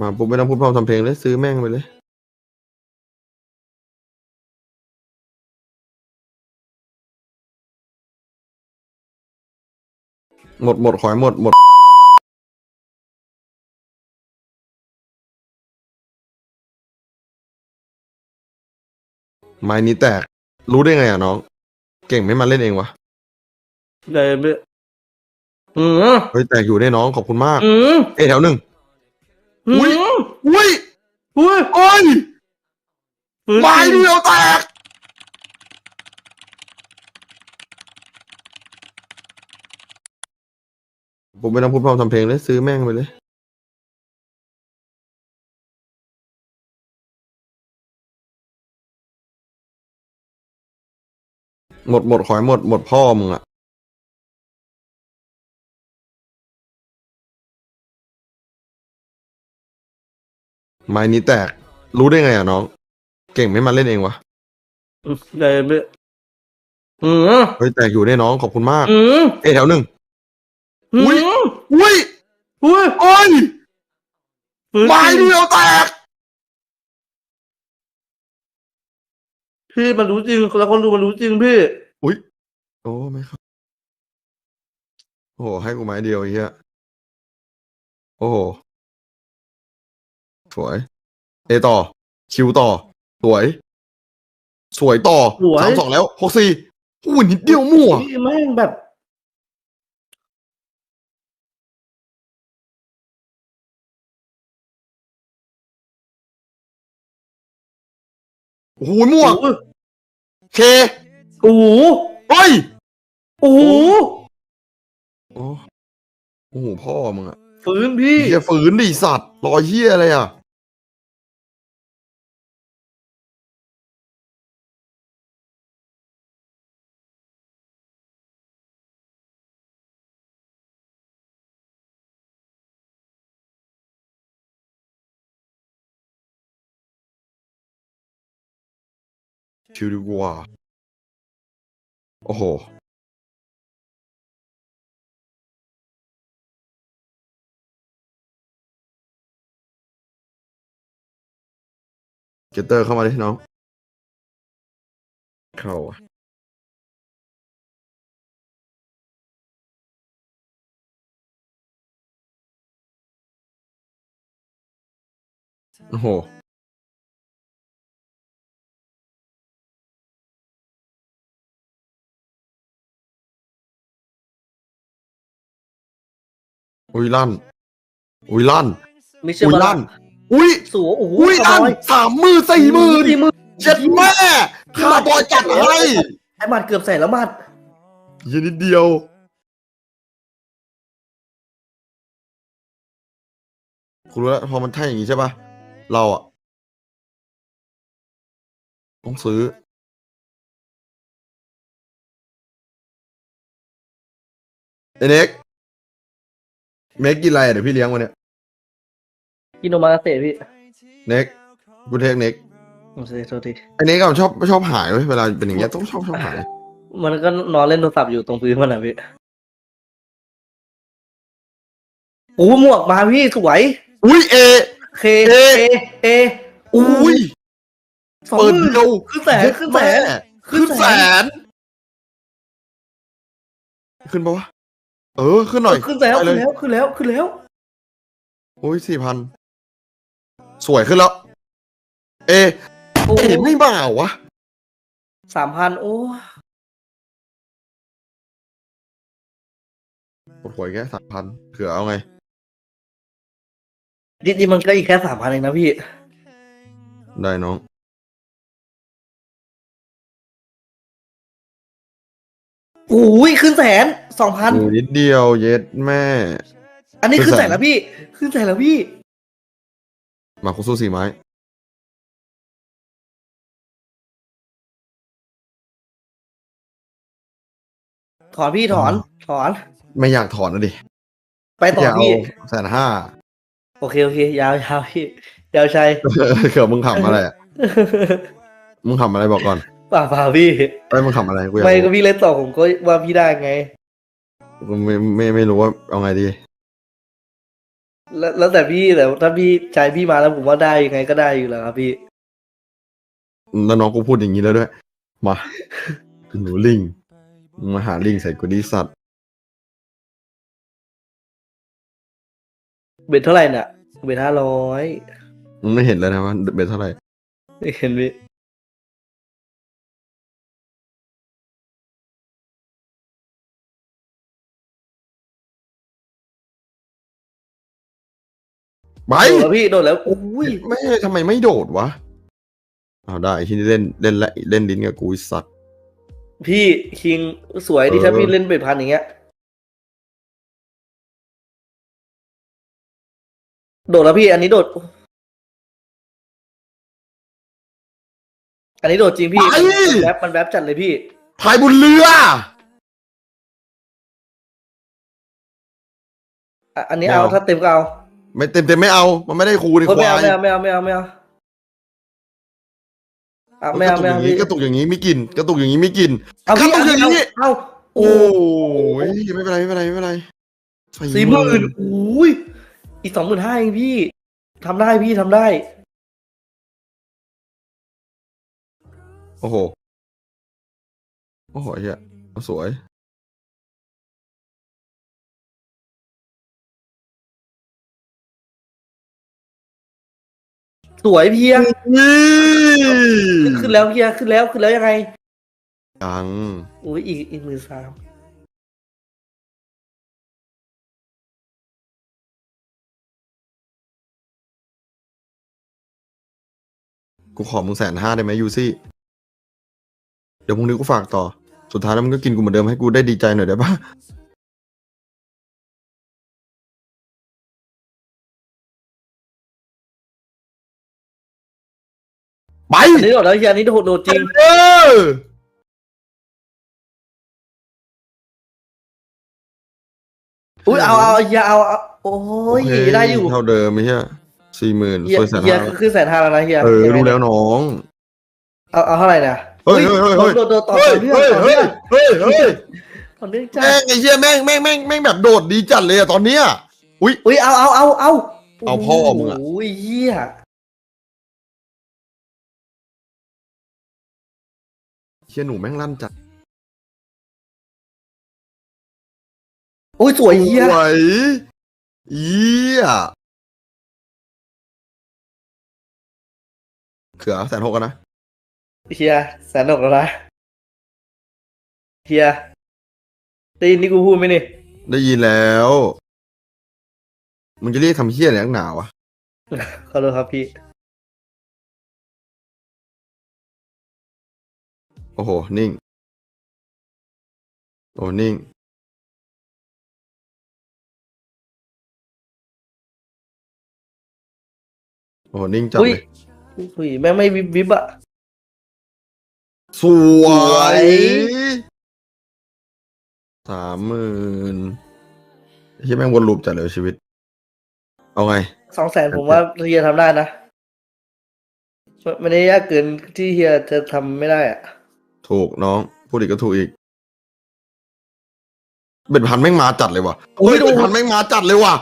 มาปุ๊บไม่ต้องพูดพร่ำทำเพลงเลยซื้อแม่งไปเลยหมดหมดขอให้หมดหมดไม้นี้แตก รู้ได้ไงอะน้อง เก่งไม่มาเล่นเองวะเลยพี่อืมเฮ้ยแตกอยู่ได้น้องขอบคุณมาก อืมเอ้ยแถวหนึ่ง อือุ๊ยมอุ้ยอุ้ยโอ้ยฟื้นไม้จริงเดียวแตกผมไม่ต้องพูดพร่ำทำเพลงเลยซื้อแม่งไปเลย หมดหมดขอให้หมดหมดพ่อมึงอะ ไม้นี้แตก รู้ได้ไงอะน้อง เก่งไม่มาเล่นเองวะเลยพี่อืมเฮ้ยแตกอยู่ได้น้องขอบคุณมาก อืมเอ้ยแถวหนึ่งอือุ๊ยมอุ้ยอุ้ยโอ้ยฟื้นไม้จริงเดียวแตก พี่มันรู้จริงแล้วคนดูมันรู้จริงพี่อุ้ยโอ้ไม่ครับ โอ้โหให้กูไม้เดียวไอ้เหี้ยโอ้โห สวย เอต่อ คิวต่อ สวย สวยต่อสวย สามสองแล้วหกสี่อุ้ยนิดเดียวมั่วพี่แม่งแบบ โอ้โหมั่วโอ้ยเคโอ้โหเฮ้ยโอ้โหโอ้โอ้โหพ่อมึงอะฟื้นพี่ เฮียฝืนดิสัตว์รอยเฮียอะไรอะ ชิวดีกว่าโอ้โหเกตเตอร์เข้ามาดิน้อง เข้าอะโอ้โห อุ้ยลั่น อุ้ยลั่น ไม่เชื่ออุ้ยมาลั่น อุ้ยสัวโอ้โหอุ้ยขลั่นโมยสามหมื่นสี่หมื่นสี่หมื่นเจ็ดแม่ข้าบอยจัดให้ไอ้บัตรเกือบแสนแล้วบัตรยีนิดเดียว คุณรู้แล้วพอมันใช่อย่างนี้ใช่ปะเราอะต้องซื้อไอเน็ก เน็กกินอะไรอะเดี๋ยวพี่เลี้ยงวันเนี้ยกินโนมากาเสะพี่เน็กกูเทคเน็กโอเคโทษทีไอเน็กอะมันชอบชอบหายเว้ยเวลาเป็นอย่างเงี้ยต้องชอบชอบหาย มันก็นอนเล่นโทรศัพท์อยู่ตรงพื้นมันนะพี่โอ้หมวกมาพี่สวยอุ้ยเอ เคเอ เอเออุ้ยสองเปิดหมื่นเดียวขึ้นแสนขึ้นแสนแม่ขึ้นแสน ขึ้นปะวะ เออขึ้นหน่อยขึ้นแล้วไปเลขึ้นยแล้วขึ้นแล้วขึ้นแล้วโอ้ยสี่พันสวยขึ้นแล้ว เอโอ้เอไม่มาวะสามพันโอ้ปวดหัวอีกแค่สามพันเผื่อเอาไงจริงๆมันก็อีกแค่สามพันเองนะพี่ ได้น้องโอ้ยขึ้นแสน สองพันโอ้นิดเดียวเย็ดแม่ อันนี้ขึ้ขึ้นนแสแสนนแล้วพี่ ขึ้นแสนแล้วพี่ มาคุสู้สี่ไม้ถอนพี่ถอนถอน ไม่อยากถอนนะดิ ไปต่ออยากเอาพี่แสนห้าโอเค โอเค ยาวยาวพี่ ยาวชัยเผื่อมึงขำอะไรอะมึงขำอะไรบอกก่อนเปล่าเปล่าพี่ไอ้ยมึงขำอะไรกูอยากไม่ก็รู้พี่เล่นต่อผมก็ว่าพี่ได้ไงกู ไม่ไม่ไม่รู้ว่าเอาไงดี แล้วแล้วแต่พี่แต่ถ้าพี่ใจพี่มาแล้วผมว่าได้ยังไงก็ได้อยู่แล้วครับพี่ แล้วน้องกูพูดอย่างนี้แล้วด้วย มา หนูลิงมึงมาหาลิงใส่กูดีสัตว์เบ็ดเท่าไหร่น่ะเบ็ดห้าร้อยมึงไม่เห็นแล้วนะว่าเบ็ดเท่าไหร่เห็นพี่ ไปโดดแล้วพี่โดดแล้วอุ้ยไม่ทำไมไม่โดดวะเอาได้ที่นี่เล่นเล่นและเล่นลิ้นกับกูไอ้สัตว์พี่คิงสวยดีเออถ้าพี่เล่นเบ็ดพันอย่างเงี้ยโดดแล้วพี่ อันนี้โดด อันนี้โดดจริงพี่มันแวบมันแวบจัดเลยพี่ พายบนเรือ อะอันนี้ไม่เอาเอา ถ้าเต็มก็เอา ไม่เต็มเต็มไม่เอา มันไม่ได้ครูในเฮ้ยคไม่วาเอายไม่เอาไม่เอาไม่เอาไม่เอาอะไม่เอาไม่เอาพี่กระตุกอย่างนี้ไม่กินกระตุกอย่างนี้ไม่กินเอาพี่กระตุเอากอย่างนี้เอาโอ้ยไม่เป็นไรไม่เป็นไรไม่เป็นไรสี่หมื่นอุ้ยอีกสองหมื่นห้าเองพี่ทำได้พี่ทำได้ โอ้โห โอ้โหเฮียสวย สวยเพียงนี่ขึ้นขึ้นแล้วเพียขึ้นแล้วขึ้นแล้วยังไงยังอุ้ยอีกอีกหมื่นสามกูขอมึงแสนห้าได้ไหมยูซี่ เดี๋ยวพรุ่งนี้กูฝากต่อ สุดท้ายแล้วมึงก็กินกูเหมือนเดิมให้กูได้ดีใจหน่อยได้ปะ ไปอันนี้โดดแล้วเฮียอันนี้โดดโดดจริงเอออุ้ยเอาเอาเฮียเอาเอาโอ้ยโเคได้อยู่เท่าเดิมไม่ใช่สี่หมื่นเฮียสวยแสนเฮียห้าขึ้นแสนห้าแล้วนะเฮียเออยังไงรู้แล้วน้อง เอาเอาเท่าไหร่นะเฮ้ยเฮ้ยเฮ้ยเฮ้ย โดดโดดต่อเฮ้ยต่อเนื่องเฮ้ยต่อเฮ้เนื่ยองเฮ้ยเฮ้ยต่อเนื่องจ้าแม่งไอ้เหี้ยแม่งแม่งแม่งแม่งแบบโดดดีจัดเลยอะตอนเนี้ย อุ้ย อุ้ยเอาเอาเอาเอาเอาพ่อมึงอะ โอ้ยเฮีย เชี่ยหนูแม่งลั่นจัดโอ้ยสวยเฮียสวยเยี่ยเขือแสนหกกันนะเฮียแสนหกแล้วนะเฮียได้ยินที่กูพูดไหมนี่ได้ยินแล้ว มึงจะเรียกทำเหี้ยอะไรนักหนาวะ ขอโทษครับพี่ โอ้โห นิ่ง โอ้ นิ่ง โอ้ นิ่งจังอุ้ยเลยอุ้ยแม่งไม่วิบวิบอะ สวสวยยสามหมื่นที่แม่งวนลูปจัดเลยชีวิต เอาไง สองแสนผมว่าเฮียทำได้นะไม่ไม่ได้ยากเกินที่เฮียจะทำไม่ได้อะ ถูกน้องพูดอีกก็ถูกอีกเบ็ดพันแม่งมาจัดเลยว่ะเฮ้ยเบ็ดพันแม่งมาจัดเลยว่ะ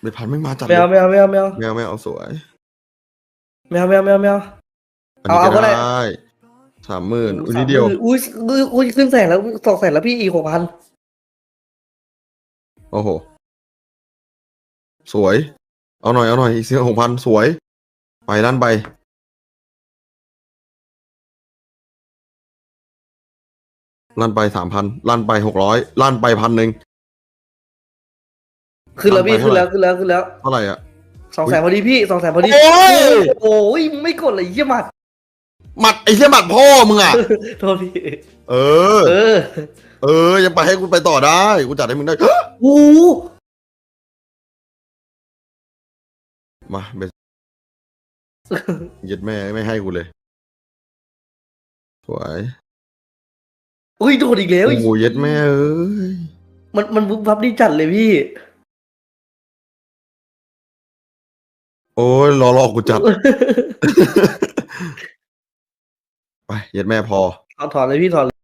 เบ็ดพันแม่งมาจัดเลไม่ยเอาไม่เอาไม่เอาไม่เอาไม่เอาไม่เอาสวย ไม่เอาไม่เอาไม่เอาไม่เอา อันนี้เอาก็เอาก็ได้ ได้สามหมื่นอุ้ยนิดเดียวอุ้ยอุ้ยอุ้ยขึ้นแสนแล้วสองแสนแล้วพี่อีกหกพันโอ้โห สวย เอาหน่อยเอาหน่อยอีกเสียหกพันสวย ไปลั่นไปลั่นไปสามพันลั่นไปหกร้อยลั่นไปพันหนึ่งขึ้นแล้วพี่เอาไปขึ้นแล้วเท่าไหร่ขึ้นแล้วขึ้นแล้วเท่าไหร่อะสองแสนพอดีพี่สองแสนพอดีโอ้ยโอ้ยไม่กดเลยเยี่ยมมากหมัดไอ้เหี้ยหมัดพ่อมึงอะโทษพี่เออ เออ เออยังไปให้กูไปต่อได้กูจัดให้มึงได้โอ้โหมาเบส ยึดแม่ไม่ให้กูเลย สวยอุ้ยโดดอีกแล้วโอ้โหยึดแม่เอ้ย มันมันบุบพับดีจัดเลยพี่ โอ้ยรอรอกูจัด ไปยึดแม่พอถอนถอนเลยพี่ถอนเลย